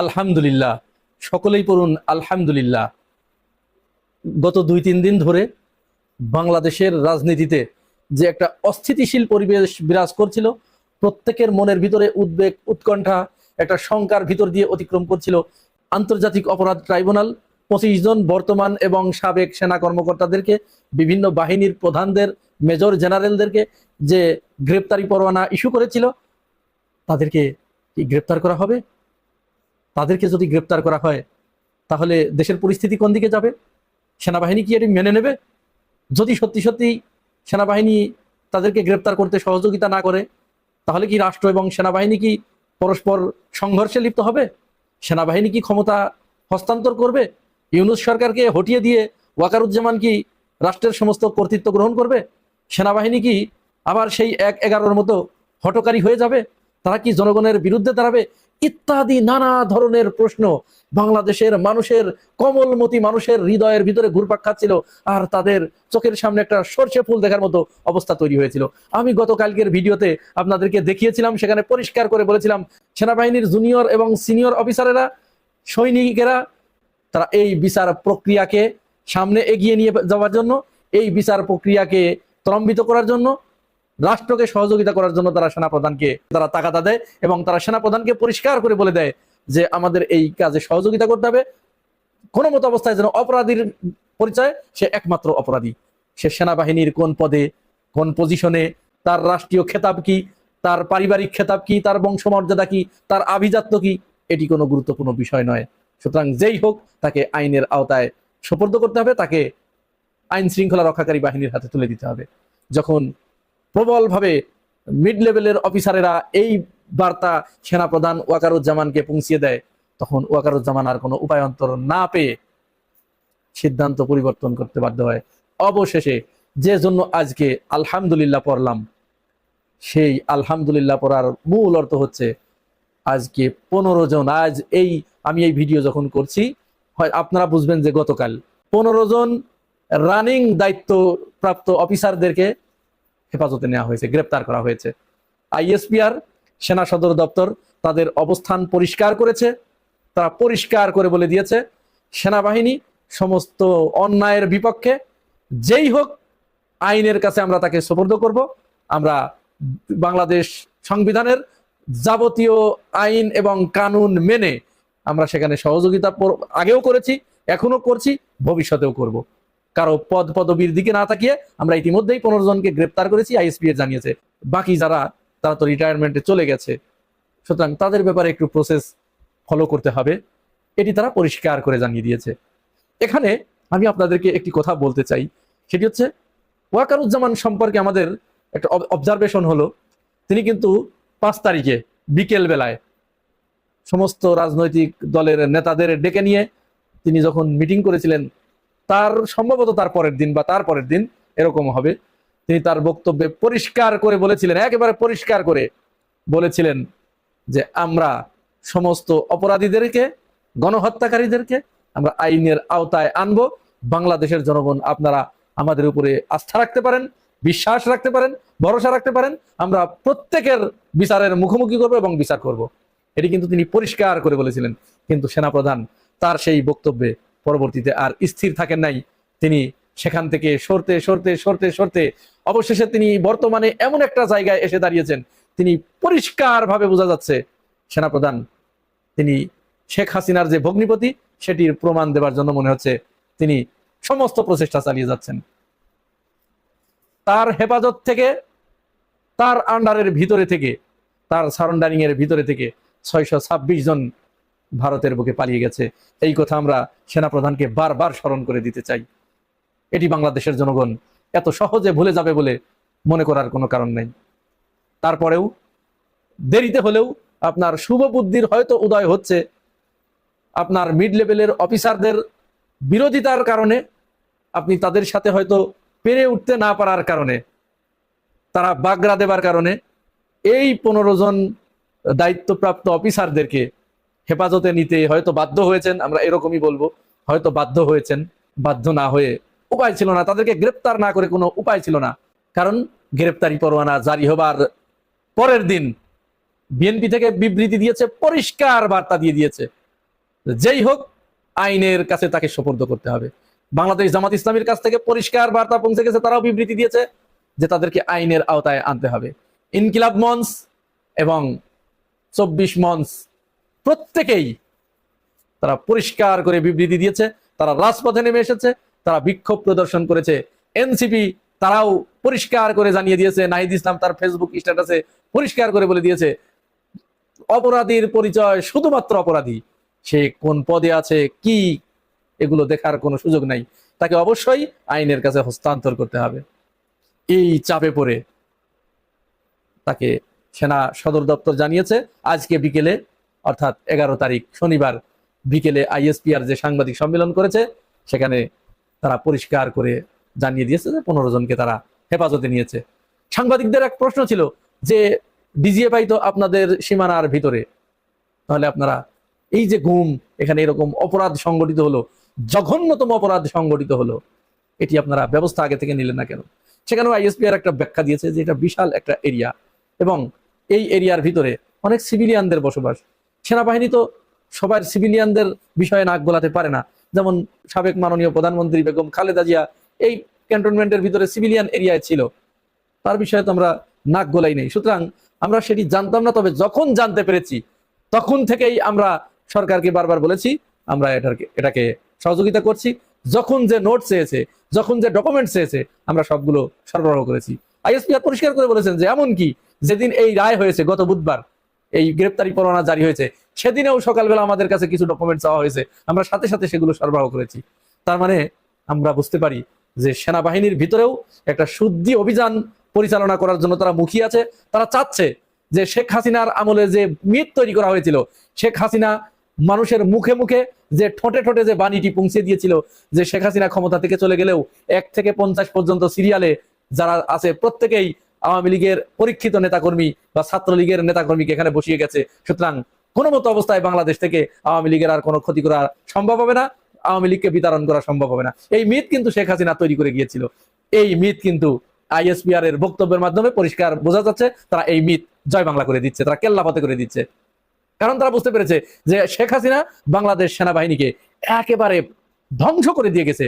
আলহামদুলিল্লাহ। সকলেই পড়ুন আলহামদুলিল্লাহ। গত দুই তিন দিন ধরে বাংলাদেশের রাজনীতিতে যে একটা অস্থিতিশীল পরিবেশ বিরাজ করছিল, প্রত্যেকের মনের ভিতরে উদ্বেগ, উৎকণ্ঠা, একটা শঙ্কার ভিতর দিয়ে অতিক্রম করছিল আন্তর্জাতিক অপরাধ ট্রাইব্যুনাল। পঁচিশ জন বর্তমান এবং সাবেক সেনা কর্মকর্তাদেরকে, বিভিন্ন বাহিনীর প্রধানদের, মেজর জেনারেলদেরকে যে গ্রেপ্তারি পরোয়ানা ইস্যু করেছিল, তাদেরকে কি গ্রেপ্তার করা হবে? তাদেরকে যদি গ্রেপ্তার করা হয়, তাহলে দেশের পরিস্থিতি কোন দিকে যাবে? সেনাবাহিনী কি এটি মেনে নেবে? যদি সত্যি সত্যি সেনাবাহিনী তাদেরকে গ্রেপ্তার করতে সহযোগিতা না করে, তাহলে কি রাষ্ট্র এবং সেনাবাহিনী কি পরস্পর সংঘর্ষে লিপ্ত হবে? সেনাবাহিনী কি ক্ষমতা হস্তান্তর করবে? ইউনুস সরকারকে হটিয়ে দিয়ে ওয়াকারুজ্জামান কি রাষ্ট্রের সমস্ত কর্তৃত্ব গ্রহণ করবে? সেনাবাহিনী কি আবার সেই এক এগারোর মতো হটকারী হয়ে যাবে? তারা কি জনগণের বিরুদ্ধে দাঁড়াবে? ইত্যাদি নানা ধরনের প্রশ্ন বাংলাদেশের মানুষের কমলমতি মানুষের হৃদয়ের ভিতরে ঘুরপাক খাচ্ছিল আর তাদের চোখের সামনে একটা সর্ষে ফুল দেখার মতো অবস্থা তৈরি হয়েছিল। আমি গতকালকের ভিডিওতে আপনাদেরকে দেখিয়েছিলাম, সেখানে পরিষ্কার করে বলেছিলাম, সেনাবাহিনীর জুনিয়র এবং সিনিয়র অফিসারেরা, সৈনিকেরা, তারা এই বিচার প্রক্রিয়াকে সামনে এগিয়ে নিয়ে যাওয়ার জন্য, এই বিচার প্রক্রিয়াকে ত্বরান্বিত করার জন্য রাষ্ট্রকে সহযোগিতা করার জন্য তারা সেনাপ্রধানকে, তারা তাকাতা দেয় এবং তারা সেনাপ্রধানকে পরিষ্কার করে বলে দেয় যে আমাদের এই কাজে সহযোগিতা করতে হবে। কোনো মতো অবস্থায় যেন অপরাধীর পরিচয় সে একমাত্র অপরাধী। সে সেনাবাহিনীর কোন পদে, কোন পজিশনে, তার রাষ্ট্রীয় খেতাব কি, তার পারিবারিক খেতাব কি, তার বংশমর্যাদা কি, তার আভিজাত্য কি, এটি কোনো গুরুত্বপূর্ণ বিষয় নয়। সুতরাং যেই হোক, তাকে আইনের আওতায় সোপর্দ করতে হবে, তাকে আইন শৃঙ্খলা রক্ষাকারী বাহিনীর হাতে তুলে দিতে হবে। যখন প্রবলভাবে মিড লেভেলের অফিসারেরা এই বার্তা সেনাপ্রধান ওয়াকারুজ্জামানকে পৌঁছিয়ে দেয়। তখন ওয়াকারুজ্জামান আর কোনো উপায়ন্তর না পেয়ে সিদ্ধান্ত পরিবর্তন করতে বাধ্য হয়। অবশেষে যে জন্য আজকে আলহামদুলিল্লাহ পড়লাম, সেই আলহামদুলিল্লাহ পড়ার মূল অর্থ হচ্ছে, আজকে পনেরো জন, আজ এই আমি এই ভিডিও যখন করছি, হয় আপনারা বুঝবেন যে গতকাল পনেরো জন রানিং দায়িত্ব প্রাপ্ত অফিসারদেরকে হেফাজতে নেওয়া হয়েছে, গ্রেপ্তার করা হয়েছে। আইএসপিআর, সেনা সদর দপ্তর তাদের অবস্থান পরিষ্কার করেছে, তারা পরিষ্কার করে বলে দিয়েছে। সেনাবাহিনী সমস্ত অন্যায়ের বিপক্ষে যেই হোক আইনের কাছে আমরা তাকে সোপর্দ করব। আমরা বাংলাদেশ সংবিধানের যাবতীয় আইন এবং কানুন মেনে আমরা সেখানে সহযোগিতা আগেও করেছি এখনও করছি, ভবিষ্যতেও করব। কারও পদ পদবীর দিকে না তাকিয়ে আমরা ইতিমধ্যেই পনেরো জনকে গ্রেপ্তার করেছি, আইএসপি জানিয়েছে। বাকি যারা, তারা তো রিটায়ারমেন্টে চলে গেছে। সুতরাং তাদের ব্যাপারে একটু প্রসেস ফলো করতে হবে। এটি তারা পরিষ্কার করে জানিয়ে দিয়েছে। এখানে আমি আপনাদেরকে একটি কথা বলতে চাই। সেটি হচ্ছে, ওয়াকারুজ্জামান সম্পর্কে আমাদের একটা অবজারভেশন হলো। তিনি কিন্তু পাঁচ তারিখে বিকেল বেলায় সমস্ত রাজনৈতিক দলের নেতাদের ডেকে নিয়ে তিনি যখন মিটিং করেছিলেন তার সম্ভবত তার পরের দিন বা তার পরের দিন এরকম হবে। তিনি তার বক্তব্যে পরিষ্কার করে বলেছিলেন, একেবারে পরিষ্কার করে বলেছিলেন যে আমরা সমস্ত অপরাধীদেরকে, গণহত্যাকারীদেরকে আমরা আইনের আওতায় আনব। বাংলাদেশের জনগণ আপনারা আমাদের উপরে আস্থা রাখতে পারেন, বিশ্বাস রাখতে পারেন, ভরসা রাখতে পারেন, আমরা প্রত্যেকের বিচারের মুখোমুখি করব এবং বিচার করব। এটি কিন্তু তিনি পরিষ্কার করে বলেছিলেন। কিন্তু সেনাপ্রধান তার সেই বক্তব্যে পরবর্তীতে আর স্থির থাকেন নাই। তিনি সেখান থেকে সরতে সরতে সরতে সরতে অবশেষে তিনি বর্তমানে এমন একটা জায়গায় এসে দাঁড়িয়েছেন। তিনি পরিষ্কারভাবে বোঝা যাচ্ছে, সেনাপ্রধান, তিনি শেখ হাসিনার যে ভগ্নিপতি, সেটির প্রমাণ দেবার জন্য মনে হচ্ছে তিনি সমস্ত প্রচেষ্টা চালিয়ে যাচ্ছেন। তার হেফাজত থেকে, তার আন্ডারের ভিতরে থেকে, তার সারেন্ডারিং এর ভিতরে থেকে ছয়শো ছাব্বিশ জন ভারতের বুকে পালিয়ে গেছে। এই কথা আমরা সেনাপ্রধানকে বারবার স্মরণ করে দিতে চাই। এটি বাংলাদেশের জনগণ এত সহজে ভুলে যাবে বলে মনে করার কোনো কারণ নেই। তারপরেও দেরিতে হলেও আপনার শুভ বুদ্ধির হয়তো উদয় হচ্ছে। আপনার মিড লেভেলের অফিসারদের বিরোধিতার কারণে আপনি তাদের সাথে হয়তো পেরে উঠতে না পারার কারণে, তারা বাগড়া দেবার কারণে এই পনেরো জন দায়িত্বপ্রাপ্ত অফিসারদেরকে হেফাজতে নিতে হয়তো বাধ্য হয়েছেন, আমরা এরকমই বলব, হয়তো বাধ্য হয়েছেন, বাধ্য না হয়ে উপায় ছিল না। তাদেরকে গ্রেপ্তার না করে কোনো উপায় ছিল না। কারণ গ্রেপ্তারি পরোয়ানা জারি হবার পরের দিন বিএনপি থেকে বিবৃতি দিয়েছে, পরিষ্কার বার্তা দিয়ে দিয়েছে। যেই হোক, আইনের কাছে তাকে সোপর্দ করতে হবে। বাংলাদেশ জামাত ইসলামীর কাছ থেকে পরিষ্কার বার্তা পৌঁছে গেছে, তারাও বিবৃতি দিয়েছে যে তাদেরকে আইনের আওতায় আনতে হবে। ইনকিলাব মঞ্চ এবং চব্বিশ মঞ্চ প্রত্যেকেই তারা পরিষ্কার করে বিবৃতি দিয়েছে, তারা রাজপথে নেমে এসেছে, তারা বিক্ষোভ প্রদর্শন করেছে। এনসিপি তারাও পরিষ্কার করে জানিয়ে দিয়েছে, নাহিদ ইসলাম তার ফেসবুক স্ট্যাটাসে পরিষ্কার করে বলে দিয়েছে, অপরাধীর পরিচয় শুধুমাত্র অপরাধী, সে কোন পদে আছে, কি, এগুলো দেখার কোনো সুযোগ নাই। তাকে অবশ্যই আইনের কাছে হস্তান্তর করতে হবে। এই চাপে পড়ে তাকে সেনা সদর দপ্তর জানিয়েছে, আজকে বিকেলে অর্থাৎ এগারো তারিখ শনিবার বিকেলে আইএসপিআর যে সাংবাদিক সম্মেলন করেছে, সেখানে তারা পরিষ্কার করে জানিয়ে দিয়েছে যে পনেরো জনকে তারা হেফাজতে নিয়েছে। সাংবাদিকদের এক প্রশ্ন ছিল যে, ডিজিএফআই তো আপনাদের সীমানার ভিতরে। তাহলে আপনারা এই যে গুম, এখানে এরকম অপরাধ সংগঠিত হলো, জঘন্যতম অপরাধ সংগঠিত হলো, এটি আপনারা ব্যবস্থা আগে থেকে নিলেন না কেন? সেখানেও আইএসপিআর একটা ব্যাখ্যা দিয়েছে যে এটা বিশাল একটা এরিয়া এবং এই এরিয়ার ভিতরে অনেক সিভিলিয়ানদের বসবাস। সেনাবাহিনী তো সবার সিভিলিয়ানদের বিষয়ে নাক গলাতে পারে না। যেমন সাবেক মাননীয় প্রধানমন্ত্রী বেগম খালেদা জিয়া এই ক্যান্টনমেন্টের ভিতরে সিভিলিয়ান এরিয়ায় ছিল। তার বিষয়ে তো আমরা নাক গলাই নেই। সুতরাং আমরা সেটি জানতাম না, তবে যখন জানতে পেরেছি, তখন থেকেই আমরা সরকারকে বারবার বলেছি, আমরা এটাকে এটাকে সহযোগিতা করছি। যখন যে নোট চেয়েছে যখন যে ডকুমেন্ট চেয়েছে আমরা সবগুলো সরবরাহ করেছি। আইএসপিআর পরিষ্কার করে বলেছেন যে এমন কি যেদিন এই রায় হয়েছে গত বুধবার এই গ্রেপ্তারি পরোয়ানা জারি হয়েছে। সেদিনেও সকালবেলা আমাদের কাছে কিছু ডকুমেন্ট চাওয়া হয়েছে। আমরা সাথে সাথে সেগুলো সরবরাহ করেছি। তার মানে আমরা বুঝতে পারি যে সেনাবাহিনীর ভিতরেও একটা শুদ্ধি অভিযান পরিচালনা করার জন্য তারা মুখিয়ে আছে। তারা চাচ্ছে যে শেখ হাসিনার আমলে যে মিথ তৈরি করা হয়েছিল, শেখ হাসিনা মানুষের মুখে মুখে যে ঠোঁটে ঠোঁটে যে বাণীটি পৌঁছে দিয়েছিল, যে শেখ হাসিনা ক্ষমতা থেকে চলে গেলেও এক থেকে পঞ্চাশ পর্যন্ত সিরিয়ালে যারা আছে, প্রত্যেকেই আওয়ামী লীগের পরীক্ষিত নেতাকর্মী বা ছাত্রলীগের নেতাকর্মীকে এখানে বসিয়ে গেছে। সুতরাং কোনো মতো অবস্থায় বাংলাদেশ থেকে আওয়ামী লীগের আর কোনো ক্ষতি করা সম্ভব হবে না, আওয়ামী লীগকে বিতরণ করা সম্ভব হবে না। এই মিথ কিন্তু শেখ হাসিনা তৈরি করে গিয়েছিল। এই মিথ কিন্তু আইএসপিআর এর বক্তব্যের মাধ্যমে পরিষ্কার বোঝা যাচ্ছে, তারা এই মিথ জয় বাংলা করে দিচ্ছে, তারা কেল্লাপথে করে দিচ্ছে। কারণ তারা বুঝতে পেরেছে যে শেখ হাসিনা বাংলাদেশ সেনাবাহিনীকে একেবারে ধ্বংস করে দিয়ে গেছে।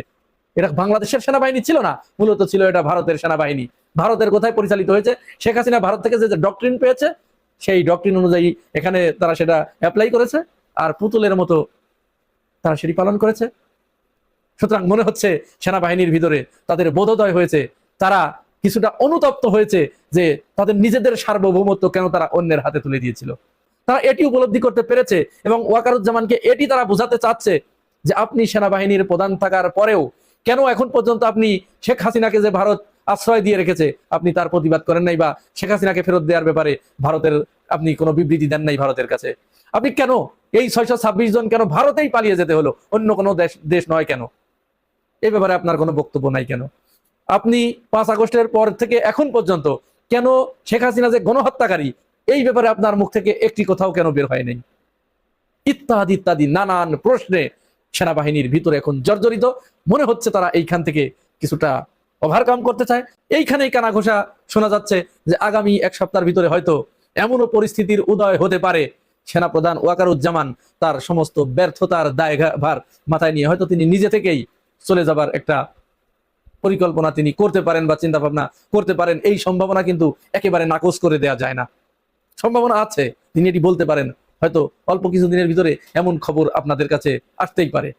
এটা বাংলাদেশের সেনাবাহিনী ছিল না, মূলত ছিল এটা ভারতের সেনাবাহিনী। ভারতের কোথায় পরিচালিত হয়েছে? শেখ হাসিনা ভারত থেকে যে ডক্ট্রিন পেয়েছে, সেই ডক্ট্রিন অনুযায়ী এখানে তারা সেটা অ্যাপ্লাই করেছে আর পুতুলের মতো তারা সেটি পালন করেছে। সুতরাং মনে হচ্ছে সেনাবাহিনীর ভিতরে তাদের বোধোদয় হয়েছে, তারা কিছুটা অনুতপ্ত হয়েছে যে তাদের নিজেদের সার্বভৌমত্ব কেন তারা অন্যের হাতে তুলে দিয়েছিল। তারা এটি উপলব্ধি করতে পেরেছে এবং ওয়াকারুজ্জামানকে এটি তারা বোঝাতে চাচ্ছে যে আপনি সেনাবাহিনীর প্রধান থাকার পরেও কেন এখন পর্যন্ত আপনি শেখ হাসিনাকে যে ভারত আশ্রয় দিয়ে রেখেছে, আপনি তার প্রতিবাদ করেন নাই বা শেখ হাসিনাকে ফেরত দেওয়ার ব্যাপারে ভারতের আপনি কোনো বিবৃতি দেন নাই ভারতের কাছে। আপনি কেন এই ছয়শো ছাব্বিশ জন কেন ভারতেই পালিয়ে যেতে হলো? অন্য কোনো দেশ দেশ নয় কেন? এ ব্যাপারে আপনার কোনো বক্তব্য নাই কেন? আপনি পাঁচ আগস্টের পর থেকে এখন পর্যন্ত কেন শেখ হাসিনা যে গণহত্যাকারী, এই ব্যাপারে আপনার মুখ থেকে একটি কথাও কেন বের হয় নাই? ইত্যাদি ইত্যাদি, নানান প্রশ্নে সেনাবাহিনীর ভিতরে এখন জর্জরিত। মনে হচ্ছে তারা এইখান থেকে কিছুটা ওভারকাম করতে চায়। এইখানেই কানা ঘোষা শোনা যাচ্ছে যে আগামী এক সপ্তাহের ভিতরে হয়তো এমনও পরিস্থিতির উদয় হতে পারে। সেনাপ্রধান ওয়াকারুজ্জামান তার সমস্ত ব্যর্থতার দায়ভার মাথায় নিয়ে হয়তো তিনি নিজে থেকেই চলে যাবার একটা পরিকল্পনা তিনি করতে পারেন বা চিন্তা ভাবনা করতে পারেন। এই সম্ভাবনা কিন্তু একেবারে নাকচ করে দেওয়া যায় না। সম্ভাবনা আছে, তিনি এটি বলতে পারেন। হয়তো অল্প কিছু দিনের ভিতরে এমন খবর আপনাদের কাছে আসতেই পারে।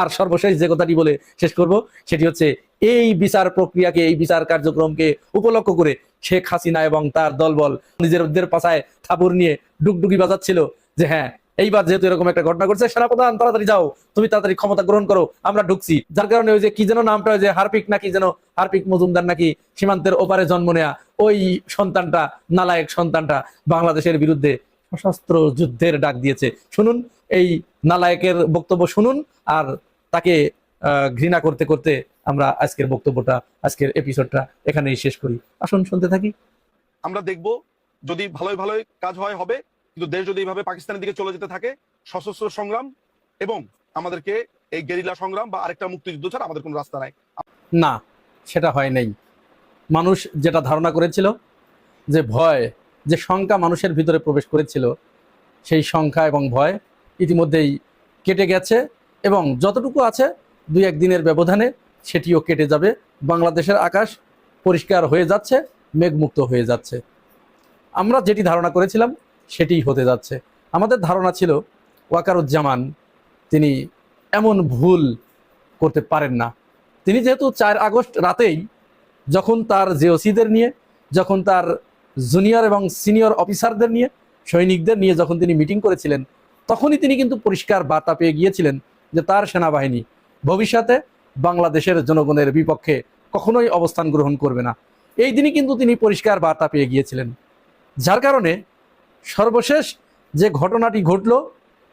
আর সর্বশেষ যে কথাটি বলে শেষ করব, সেটি হচ্ছে এই বিচার প্রক্রিয়াকে, এই বিচার কার্যক্রমকে উপলক্ষ করে শেখ হাসিনা এবং তার দলবল নিজেদের পাশায় থাপুর নিয়ে ডুগডুগি বাজাচ্ছিল যে হ্যাঁ এইবার যেহেতু এরকম একটা ঘটনা ঘটছে, সেনাপ্রধান, তাড়াতাড়ি যাও, তুমি তাড়াতাড়ি ক্ষমতা গ্রহণ করো, আমরা ঢুকছি। যার কারণে ওই যে কি যেন নামটা, ওই যে হারপিক নাকি যেন হারপিক মজুমদার নাকি সীমান্তের ওপারে জন্ম নেয়া, ওই সন্তানটা, নালায়ক সন্তানটা বাংলাদেশের বিরুদ্ধে সশস্ত্র যুদ্ধের ডাক দিয়েছে। শুনুন, এই নালায়কের বক্তব্য শুনুন, আর তাকে ঘৃণা করতে করতে আমরা আজকের বক্তব্যটা আজকের এপিসোডটা এখানেই শেষ করি। আসুন শুনতে থাকি। আমরা দেখব যদি ভালোই ভালোই কাজ হয় হবে। কিন্তু দেশ যদি এইভাবে পাকিস্তানের দিকে চলে যেতে থাকে সশস্ত্র সংগ্রাম এবং আমাদেরকে এই গেরিলা সংগ্রাম বা আরেকটা মুক্তিযুদ্ধ ছাড়া আমাদের কোনো রাস্তা নাই। না সেটা হয় নাই। মানুষ যেটা ধারণা করেছিল যে ভয় যে শঙ্কা মানুষের ভিতরে প্রবেশ করেছিল সেই সংখ্যা এবং ভয় ইতিমধ্যেই কেটে গেছে। এবং যতটুকু আছে দুই একদিনের ব্যবধানে সেটিও কেটে যাবে। বাংলাদেশের আকাশ পরিষ্কার হয়ে যাচ্ছে, মেঘমুক্ত হয়ে যাচ্ছে। আমরা যেটি ধারণা করেছিলাম সেটিই হতে যাচ্ছে। আমাদের ধারণা ছিল ওয়াকারুজ্জামান তিনি এমন ভুল করতে পারেন না। তিনি যেহেতু চার আগস্ট রাতেই যখন তার জেওসিদের নিয়ে, যখন তার জুনিয়র এবং সিনিয়র অফিসারদের নিয়ে, সৈনিকদের নিয়ে যখন তিনি মিটিং করেছিলেন, তখনই তিনি কিন্তু পরিষ্কার বার্তা পেয়ে গিয়েছিলেন যে তার সেনাবাহিনী ভবিষ্যতে বাংলাদেশের জনগণের বিপক্ষে কখনোই অবস্থান গ্রহণ করবে না। এই দিনই কিন্তু তিনি পরিষ্কার বার্তা পেয়ে গিয়েছিলেন। যার কারণে সর্বশেষ যে ঘটনাটি ঘটল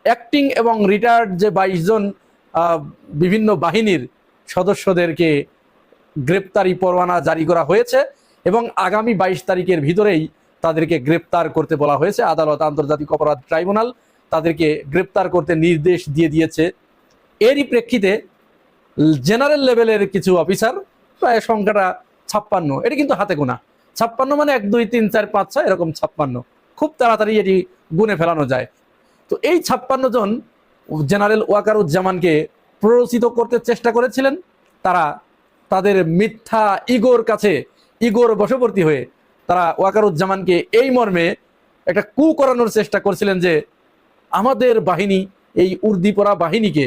অ্যাক্টিং এবং রিটায়ার্ড যে বাইশ জন বিভিন্ন বাহিনীর সদস্যদেরকে গ্রেপ্তারি পরোয়ানা জারি করা হয়েছে এবং আগামী বাইশ তারিখের ভিতরেই তাদেরকে গ্রেপ্তার করতে বলা হয়েছে। আদালত আন্তর্জাতিক অপরাধ ট্রাইব্যুনাল তাদেরকে গ্রেপ্তার করতে নির্দেশ দিয়ে দিয়েছে। এরই প্রেক্ষিতে জেনারেল লেভেলের কিছু অফিসার প্রায় সংখ্যাটা ছাপ্পান্ন। এটি কিন্তু হাতে গোনা। ছাপ্পান্ন মানে এক, দুই, তিন, চার, পাঁচ, ছয়, এরকম ছাপ্পান্ন। খুব তাড়াতাড়ি এটি গুনে ফেলানো যায়। তো এই ছাপ্পান্ন জন জেনারেল ওয়াকারুজ্জামানকে প্ররোচিত করতে চেষ্টা করেছিলেন। তারা তাদের মিথ্যা ইগোর কাছে ইগোর বশবর্তী হয়ে তারা ওয়াকারুজ্জামানকে এই মর্মে একটা কু করানোর চেষ্টা করছিলেন যে আমাদের বাহিনী, এই উর্দিপরা বাহিনীকে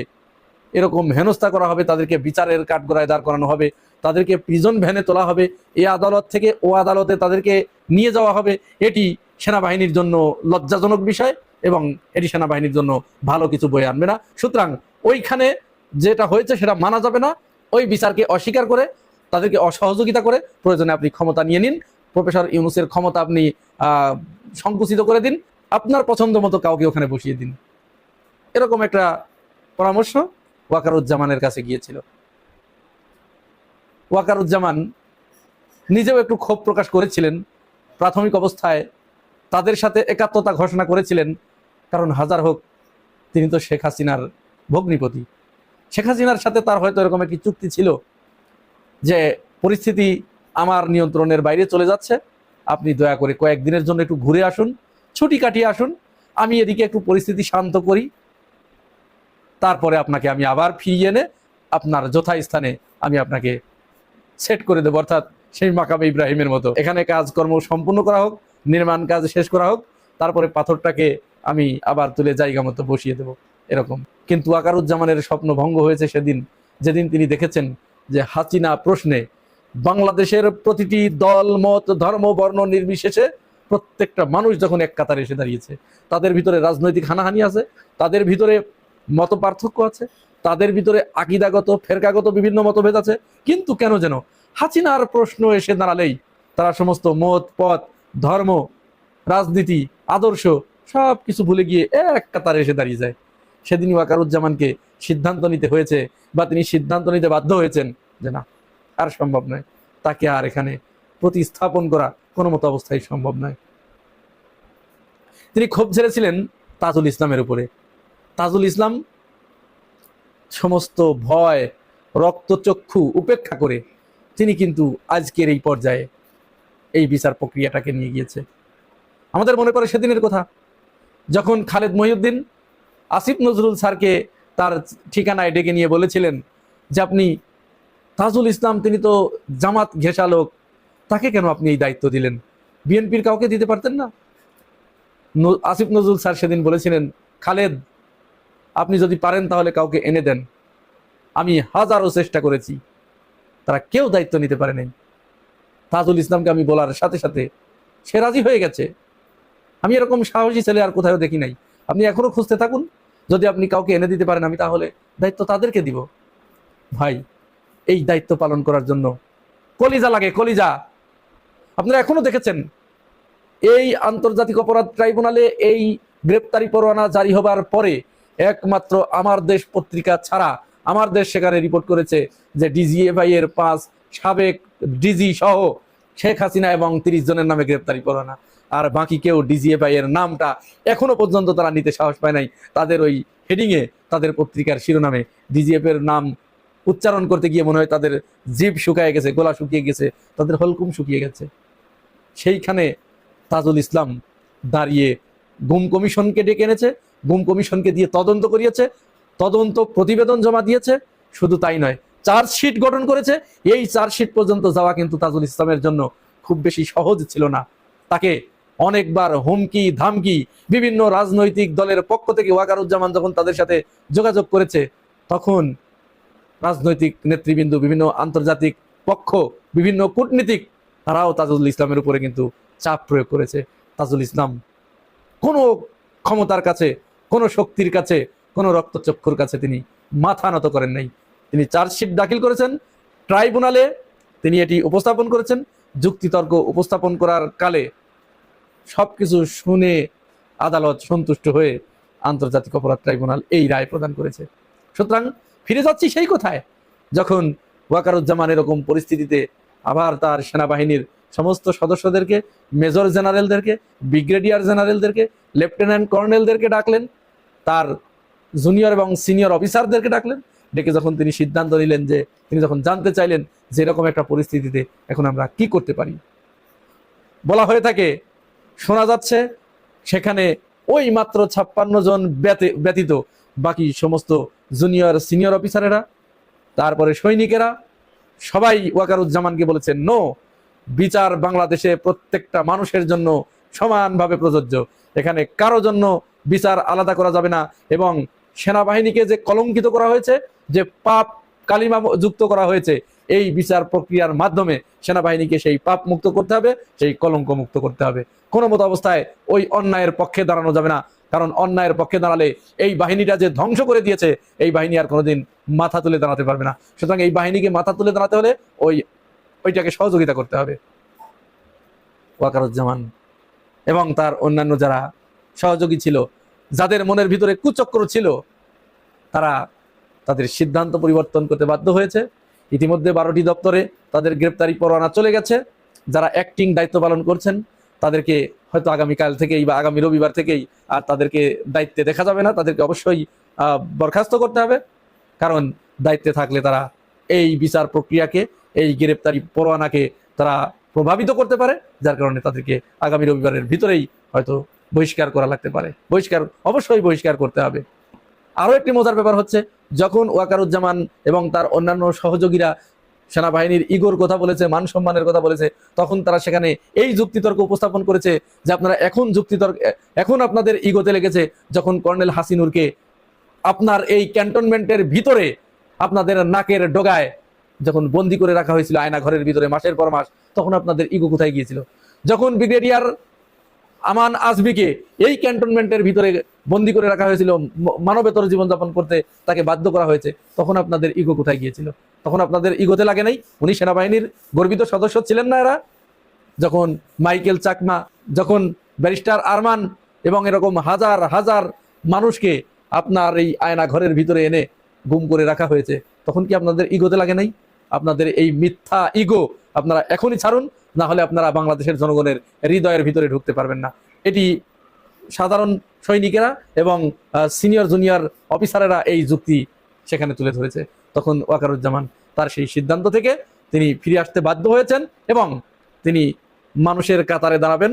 এরকম হেনস্থা করা হবে, তাদেরকে বিচারের কাঠগড়ায় দাঁড় করানো হবে, তাদেরকে প্রিজন ভ্যানে তোলা হবে, এ আদালত থেকে ও আদালতে তাদেরকে নিয়ে যাওয়া হবে, এটি সেনাবাহিনীর জন্য লজ্জাজনক বিষয় এবং এটি সেনাবাহিনীর জন্য ভালো কিছু বয়ে আনবে না। সুতরাং ওইখানে যেটা হয়েছে সেটা মানা যাবে না, ওই বিচারকে অস্বীকার করে, তাদেরকে অসহযোগিতা করে প্রয়োজনে আপনি ক্ষমতা নিয়ে নিন। প্রফেসর ইউনুসের ক্ষমতা আপনি সংকুচিত করে দিন। আপনার পছন্দ মতো কাউকে ওখানে বসিয়ে দিন। এরকম একটা পরামর্শ। ওয়াকারুজ্জামানের কাছে গিয়েছিল। ওয়াকারুজ্জামান নিজেও একটু ক্ষোভ প্রকাশ করেছিলেন। প্রাথমিক অবস্থায় তাদের সাথে একাত্মতা ঘোষণা করেছিলেন। কারণ হাজার হোক, তিনি তো শেখ হাসিনার ভগ্নিপতি। শেখ হাসিনার সাথে তার হয়তো এরকম একটি চুক্তি ছিল যে, পরিস্থিতি আমার নিয়ন্ত্রণের বাইরে চলে যাচ্ছে। আপনি দয়া করে কয়েকদিনের জন্য একটু ঘুরে আসুন, ছুটি কাটিয়ে আসুন। আমি এদিকে একটু পরিস্থিতি শান্ত করি। তারপরে আপনাকে আমি আবার ফিরিয়ে এনে আপনার যথাস্থানে আমি আপনাকে সেট করে দেবো। অর্থাৎ সেই মাকাবে ইব্রাহিমের মতো। এখানে কাজকর্ম সম্পূর্ণ করা হোক, নির্মাণ কাজ শেষ করা হোক, তারপরে পাথরটাকে আমি আবার তুলে জায়গা মতো বসিয়ে দেব, এরকম। কিন্তু আকারুজ্জামানের স্বপ্ন ভঙ্গ হয়েছে সেদিন, যেদিন তিনি দেখেছেন যে হাসিনা প্রশ্নে, বাংলাদেশের প্রতিটি দল, মত, ধর্ম, বর্ণ নির্বিশেষে প্রত্যেকটা মানুষ যখন এক কাতারে এসে দাঁড়িয়েছে, তাদের ভিতরে রাজনৈতিক হানাহানি আছে, তাদের ভিতরে মত পার্থক্য আছে, তাদের ভিতরে আকিদাগত, ফেরকাগত বিভিন্ন মতভেদ আছে, কিন্তু কেন যেন হাসিনার প্রশ্ন এসে দাঁড়ালেই তারা সমস্ত মত, পথ, ধর্ম, রাজনীতি, আদর্শ সব কিছু ভুলে গিয়ে এক কাতারে এসে দাঁড়িয়ে যায়। সেদিন ওয়াকারুজ্জামানকে সিদ্ধান্ত নিতে হয়েছে বা তিনি সিদ্ধান্ত নিতে বাধ্য হয়েছেন যে না, আর সম্ভব নয়। তাকে আর এখানে প্রতিস্থাপন করা কোনো মতো অবস্থায় সম্ভব নয়। তিনি ক্ষোভ ছেড়েছিলেন তাজুল ইসলামের উপরে। তাজুল ইসলাম সমস্ত ভয়, রক্তচক্ষু উপেক্ষা করে তিনি কিন্তু আজকের এই পর্যায়ে এই বিচার প্রক্রিয়াটাকে নিয়ে গিয়েছে। আমাদের মনে পড়ে সেদিনের কথা, যখন খালেদ মহিউদ্দিন আসিফ নজরুল স্যারকে তার ঠিকানায় ডেকে নিয়ে বলেছিলেন যে আপনি তাজুল ইসলাম, তিনি তো জামাত ঘেঁষা লোক, তাকে কেন আপনি এই দায়িত্ব দিলেন? বিএনপির কাউকে দিতে পারতেন না? আসিফ নজরুল স্যার সেদিন বলেছিলেন, খালেদ আপনি যদি পারেন তাহলে কাউকে এনে দেন। আমি হাজারো চেষ্টা করেছি। তারা কেউ দায়িত্ব নিতে পারে নাই তাজুল ইসলামকে আমি বলার সাথে সাথে সে রাজি হয়ে গেছে। আমি এরকম সাহসী ছেলে আর কোথাও দেখি নাই। আপনি এখনও খুঁজতে থাকুন। যদি আপনি কাউকে এনে দিতে পারেন, আমি তাহলে দায়িত্ব তাদেরকে দিব। ভাই, এই দায়িত্ব পালন করার জন্য কলিজা লাগে, কলিজা। আপনারা এখনও দেখেছেন? এই আন্তর্জাতিক অপরাধ ট্রাইব্যুনালে এই গ্রেপ্তারি পরোয়ানা জারি হবার পরে একমাত্র আমার দেশ পত্রিকা ছাড়া আমার দেশ সেখানে রিপোর্ট করেছে যে ডিজিএফআই এর পাঁচ সাবেক ডিজি সহ শেখ হাসিনা এবং তিরিশ জনের নামে গ্রেপ্তারি পরোয়ানা আর বাকি কেউ ডিজিএফআই এর নামটা এখনও পর্যন্ত তারা নিতে সাহস পায় নাই। তাদের ওই হেডিংয়ে তাদের পত্রিকার শিরোনামে ডিজিএফ এর নাম উচ্চারণ করতে গিয়ে মনে হয় তাদের জিভ শুকায় গেছে, গলা শুকিয়ে গেছে, তাদের হলকুম শুকিয়ে গেছে। সেইখানে তাজুল ইসলাম দাঁড়িয়ে গুম কমিশনকে ডেকে এনেছে গুম কমিশনকে দিয়ে তদন্ত করিয়েছে, তদন্ত প্রতিবেদন জমা দিয়েছে, শুধু তাই নয়, চার্জশিট গঠন করেছে। এই চার্জশিট পর্যন্ত যাওয়া কিন্তু তাজুল ইসলামের জন্য খুব বেশি সহজ ছিল না। তাকে অনেকবার হুমকি, ধামকি বিভিন্ন রাজনৈতিক দলের পক্ষ থেকে ওয়াকারুজ্জামান যখন তাদের সাথে যোগাযোগ করেছে, তখন রাজনৈতিক নেতৃবৃন্দ, বিভিন্ন আন্তর্জাতিক পক্ষ, বিভিন্ন কূটনীতিক, তারাও তাজুল ইসলামের উপরে কিন্তু চাপ প্রয়োগ করেছে। তাজুল ইসলাম কোনো ক্ষমতার কাছে কোনো শক্তির কাছে, কোনো রক্তচক্ষুর কাছে তিনি মাথা নত করেন নাই। তিনি চার্জশিট দাখিল করেছেন, ট্রাইব্যুনালে তিনি এটি উপস্থাপন করেছেন। যুক্তিতর্ক উপস্থাপন করার কালে সবকিছু শুনে আদালত সন্তুষ্ট হয়ে আন্তর্জাতিক অপরাধ ট্রাইব্যুনাল এই রায় প্রদান করেছে। সুতরাং ফিরে যাচ্ছি সেই কোথায়? যখন ওয়াকারুজ্জামান এরকম পরিস্থিতিতে আবার তার সেনাবাহিনীর সমস্ত সদস্যদেরকে, মেজর জেনারেলদেরকে, ব্রিগেডিয়ার জেনারেলদেরকে, লেফটেন্যান্ট কর্নেলদেরকে ডাকলেন তার জুনিয়র এবং সিনিয়র অফিসারদেরকে ডাকলেন। ডেকে যখন তিনি সিদ্ধান্ত নিলেন যে, তিনি যখন জানতে চাইলেন যে এরকম একটা পরিস্থিতিতে এখন আমরা কি করতে পারি। বলা হয়ে থাকে, শোনা যাচ্ছে সেখানে ওই মাত্র ছাপ্পান্ন জন ব্যতি- ব্যতীত বাকি সমস্ত জুনিয়র সিনিয়র অফিসারেরা তারপরে সৈনিকেরা, সবাই ওয়াকারুজ্জামানকে বলেছেন, নো, বিচার বাংলাদেশে প্রত্যেকটা মানুষের জন্য সমানভাবে প্রযোজ্য। এখানে কারও জন্য বিচার আলাদা করা যাবে না এবং সেনাবাহিনীকে যে কলঙ্কিত করা হয়েছে, যে পাপ কালিমা যুক্ত করা হয়েছে, এই বিচার প্রক্রিয়ার মাধ্যমে সেনাবাহিনীকে সেই পাপ মুক্ত করতে হবে, সেই কলঙ্ক মুক্ত করতে হবে। কোনো মতো অবস্থায় ওই অন্যায়ের পক্ষে দাঁড়ানো যাবে না। কারণ অন্যায়ের পক্ষে দাঁড়ালে এই বাহিনীটা যে ধ্বংস করে দিয়েছে, এই বাহিনী আর কোনোদিন মাথা তুলে দাঁড়াতে পারবে না। সুতরাং এই বাহিনীকে মাথা তুলে দাঁড়াতে হলে ওই, ওইটাকে সহযোগিতা করতে হবে। ওয়াকারুজ্জামান এবং তার অন্যান্য যারা সহযোগী ছিল যাদের মনের ভিতরে কুচক্র ছিল, তারা তাদের সিদ্ধান্ত পরিবর্তন করতে বাধ্য হয়েছে। ইতিমধ্যে বারোটি দপ্তরে তাদের গ্রেপ্তারি পরোয়ানা চলে গেছে। যারা অ্যাক্টিং দায়িত্ব পালন করছেন, তাদেরকে হয়তো আগামীকাল থেকেই বা আগামী রবিবার থেকেই আর তাদেরকে দায়িত্বে দেখা যাবে না। তাদেরকে অবশ্যই বরখাস্ত করতে হবে। কারণ দায়িত্বে থাকলে তারা এই বিচার প্রক্রিয়াকে, এই গ্রেপ্তারি পরোয়ানাকে তারা প্রভাবিত করতে পারে। যার কারণে তাদেরকে আগামী রবিবারের ভিতরেই হয়তো বহিষ্কার করা লাগতে পারে। বহিষ্কার, অবশ্যই বহিষ্কার করতে হবে। আরও একটি মজার ব্যাপার হচ্ছে, যখন ওয়াকারুজ্জামান এবং তার অন্যান্য সহযোগীরা সেনাবাহিনীর ইগোর কথা বলেছে, মান সম্মানের কথা বলেছে, তখন তারা সেখানে এই যুক্তিতর্ক উপস্থাপন করেছে যে আপনারা এখন যুক্তিতর্ক, এখন আপনাদের ইগোতে লেগেছে যখন কর্নেল হাসিনুরকে আপনার এই ক্যান্টনমেন্টের ভিতরে আপনাদের নাকের ডগায় যখন বন্দি করে রাখা হয়েছিল, আয়না ঘরের ভিতরে মাসের পর মাস, তখন আপনাদের ইগো কোথায় গিয়েছিল? যখন ব্রিগেডিয়ার আমান আজবিকে এই ক্যান্টনমেন্টের ভিতরে বন্দি করে রাখা হয়েছিল। মানবেতর জীবনযাপন করতে তাকে বাধ্য করা হয়েছে। তখন আপনাদের ইগো কোথায় গিয়েছিল? তখন আপনাদের ইগোতে লাগে নাই? উনি সেনাবাহিনীর গর্বিত সদস্য ছিলেন না এরা? যখন মাইকেল চাকমা, যখন ব্যারিস্টার আরমান এবং এরকম হাজার হাজার মানুষকে আপনার এই আয়না ঘরের ভিতরে এনে গুম করে রাখা হয়েছে, তখন কি আপনাদের ইগোতে লাগে নাই? আপনাদের এই মিথ্যা ইগো আপনারা এখনই ছাড়ুন। না হলে আপনারা বাংলাদেশের জনগণের হৃদয়ের ভিতরে ঢুকতে পারবেন না। এটি সাধারণ সৈনিকেরা এবং সিনিয়র জুনিয়র অফিসারেরা এই যুক্তি সেখানে তুলে ধরেছে। তখন ওয়াকারুজ্জামান তার সেই সিদ্ধান্ত থেকে তিনি ফিরে আসতে বাধ্য হয়েছেন এবং তিনি মানুষের কাতারে দাঁড়াবেন,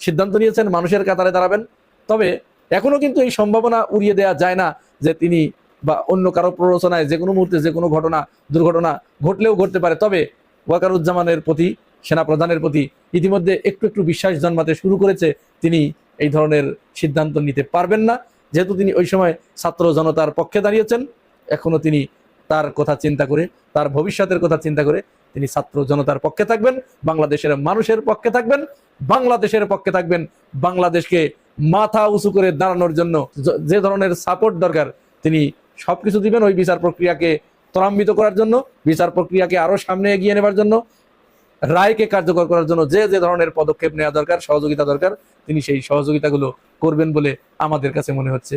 সিদ্ধান্ত নিয়েছেন মানুষের কাতারে দাঁড়াবেন। তবে এখনও কিন্তু এই সম্ভাবনা উড়িয়ে দেওয়া যায় না যে তিনি বা অন্য কারও প্ররোচনায় যে কোনো মুহূর্তে যে কোনো ঘটনা, দুর্ঘটনা ঘটলেও ঘটতে পারে। তবে ওয়াকারুজ্জামানের প্রতি সেনা প্রধানের প্রতি ইতিমধ্যে একটু একটু বিশ্বাস জন্মাতে শুরু করেছে, তিনি এই ধরনের সিদ্ধান্ত নিতে পারবেন না। যেহেতু তিনি ওই সময় ছাত্র জনতার পক্ষে দাঁড়িয়েছেন, এখনও তিনি তার কথা চিন্তা করে, তার ভবিষ্যতের কথা চিন্তা করে তিনি ছাত্র জনতার পক্ষে থাকবেন, বাংলাদেশের মানুষের পক্ষে থাকবেন, বাংলাদেশের পক্ষে থাকবেন, বাংলাদেশকে মাথা উঁচু করে দাঁড়ানোর জন্য যে ধরনের সাপোর্ট দরকার, তিনি সবকিছু দিবেন ওই বিচার প্রক্রিয়াকে ত্বরান্বিত করার জন্য, বিচার প্রক্রিয়াকে আরও সামনে এগিয়ে নেবার জন্য। রায়কে কার্যকর করার জন্য যে যে ধরনের পদক্ষেপ নেওয়া দরকার, সহযোগিতা দরকার, তিনি সেই সহযোগিতাগুলো করবেন বলে আমাদের কাছে মনে হচ্ছে।